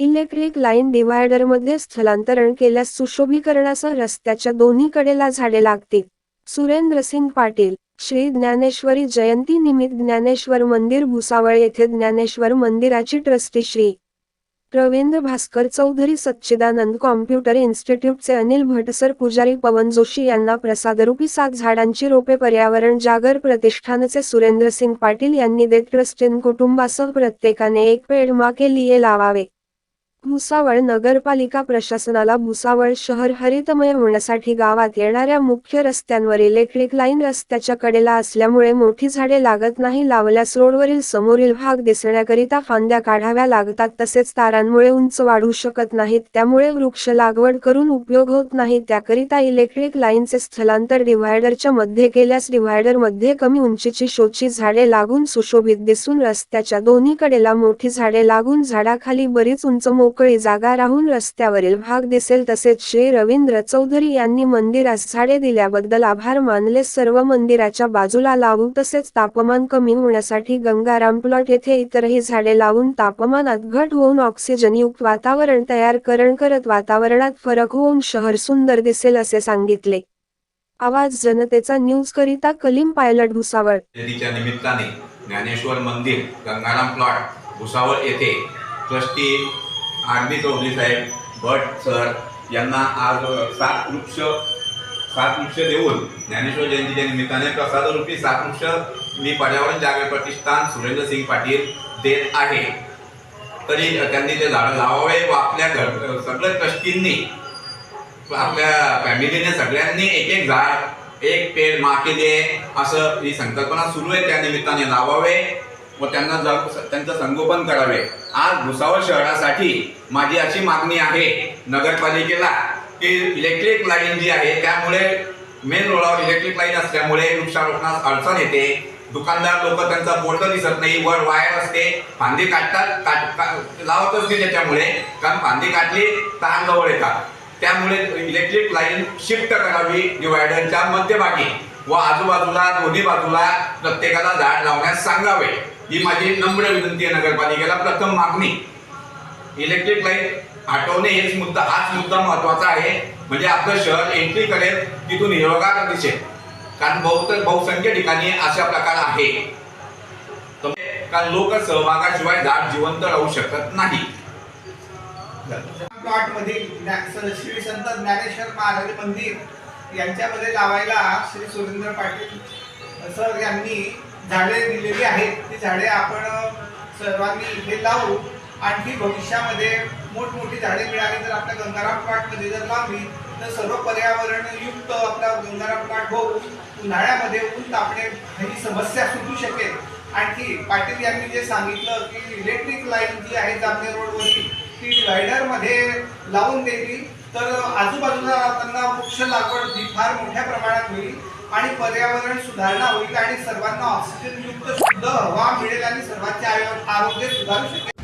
Electric line डिव्हायडरमध्ये स्थलांतरण केल्यास सुशोभीकरणासह रस्त्याच्या दोन्ही कडेला झाडे लागतील. सुरेंद्रसिंग पाटील श्री ज्ञानेश्वरी जयंती निमित्त ज्ञानेश्वर मंदिर भुसावळ येथे ज्ञानेश्वर मंदिराची ट्रस्टी श्री. रवींद्र भास्कर चौधरी सच्चिदानंद कॉम्प्युटर इन्स्टिट्यूटचे अनिल भटसर पुजारी पवन जोशी यांना प्रसादरूपी सात झाडांची रोपे पर्यावरण जागर प्रतिष्ठानचे सुरेंद्रसिंग पाटील यांनी देत ट्रस्टीन कुटुंबासह प्रत्येकाने एक पेड माके लिये लिए लावावे. भुसावळ नगरपालिका प्रशासनाला भुसावळ शहर हरितमय होण्यासाठी गावात येणाऱ्या मुख्य रस्त्यांवर इलेक्ट्रिक लाईन रस्त्याच्या कडेला असल्यामुळे मोठी झाडे लागत नाही. लावल्यास रोडवरील समोरील भाग दिसण्याकरिता फांद्या काढाव्या लागतात. तसेच तारांमुळे उंच वाढू शकत नाहीत. त्यामुळे वृक्ष लागवड करून उपयोग होत नाही. त्याकरिता इलेक्ट्रिक लाईनचे स्थलांतर डिव्हायडरच्या मध्ये केल्यास डिव्हायडरमध्ये कमी उंचीची शोची झाडे लागून सुशोभित दिसून रस्त्याच्या दोन्ही कडेला मोठी झाडे लागून झाडाखाली बरीच उंच मोकळी जागा राहून रस्त्यावरील भाग दिसेल तसेच श्री रवींद्र चौधरी यांनी मंदिरास झाडे दिल्याबद्दल आभार मानले. सर्व मंदिराच्या बाजूला लावू तसेच तापमान कमी होण्यासाठी गंगाराम प्लॉट येथे इतरही झाडे लावून तापमानात घट होऊन ऑक्सिजनयुक्त वातावरण तयार करण करत वातावरणात फरक होऊन शहर सुंदर दिसेल असे सांगितले. आवाज जनतेचा न्यूज करिता कलीम पायलट भुसावळ. निमित्ताने ज्ञानेश्वर मंदिर गंगाराम प्लॉट भुसावळ येथे ट्रस्टी आर बी चौधरी साहेब भट सर यांना आज सात वृक्ष सात वृक्ष देऊन ज्ञानेश्वर जयंतीच्या निमित्ताने प्रसादरूपी सात वृक्ष मी पर्यावरण जागर प्रतिष्ठान सुरेंद्र सिंग पाटील देत आहे. तरी त्यांनी ते झाडं लावावे व आपल्या घर सगळ्या ट्रस्टींनी आपल्या फॅमिलीने सगळ्यांनी एक एक झाड एक पेड माके दे असं ही संकल्पना सुरू आहे. त्या निमित्ताने लावावे. व त्यांना जर त्यांचं संगोपन करावे. आज भुसावळ शहरासाठी माझी अशी मागणी आहे नगरपालिकेला की इलेक्ट्रिक लाईन जी आहे त्यामुळे मेन रोडावर इलेक्ट्रिक लाईन असल्यामुळे वृक्षारोपणास अडचण येते. दुकानदार लोक त्यांचा बोर्ड दिसत नाही वर वायर असते. फांदी काटतात काट का- लावतच नाही त्याच्यामुळे. कारण फांदी काढली ताण जवळ येतात. त्यामुळे इलेक्ट्रिक लाईन शिफ्ट करावी डिवायडरच्या मध्यभागी व आजूबाजूला दोन्ही बाजूला प्रत्येकाला झाड लावण्यास सांगावे. ही माझी नम्र विनंती आहे नगरपालिकेला. प्रथम मागणी इलेक्ट्रिक लाइट हटवणे हेच मुद्दा हाच मुद्दा महत्त्वाचा आहे. म्हणजे आपलं शहर एंट्री करेल तिथून हिरवगार दिसेल. कारण बहुत बहुसंख्य ठिकाणी अशा प्रकार आहे. कारण लोक सहभागाशिवाय झाड जिवंत राहू शकत नाही. प्लॉट मधील श्री संत ज्ञानेश्वर महाराज मंदिर यांच्यामध्ये लावायला श्री सुरेंद्र पाटील सर यांनी झाडे दिलेली आहेत. ती झाडे आपण सर्वांनी इथे लावू. आणखी भविष्यामध्ये मोठमोठी झाडे मिळाली तर आपल्या गंगाराम प्लॉटमध्ये जर लावली तर सर्व पर्यावरणयुक्त आपला गंगाराम प्लॉट होऊ उन्हाळ्यामध्ये ऊन तापणे ही समस्या सुटू शकेल. आणखी पाटील यांनी जे सांगितलं की इलेक्ट्रिक लाईन जी आहे जामनेर रोडवरील ती डिवायडरमध्ये लावून दिली तर आजूबाजूला त्यांना वृक्ष लागवड ही फार मोठ्या प्रमाणात होईल आणि पर्यावरण सुधारणा होईल आणि सर्वांना ऑक्सिजन युक्त शुद्ध हवा मिळेल आणि सर्वांचे आरोग्य सुधारू शकेल.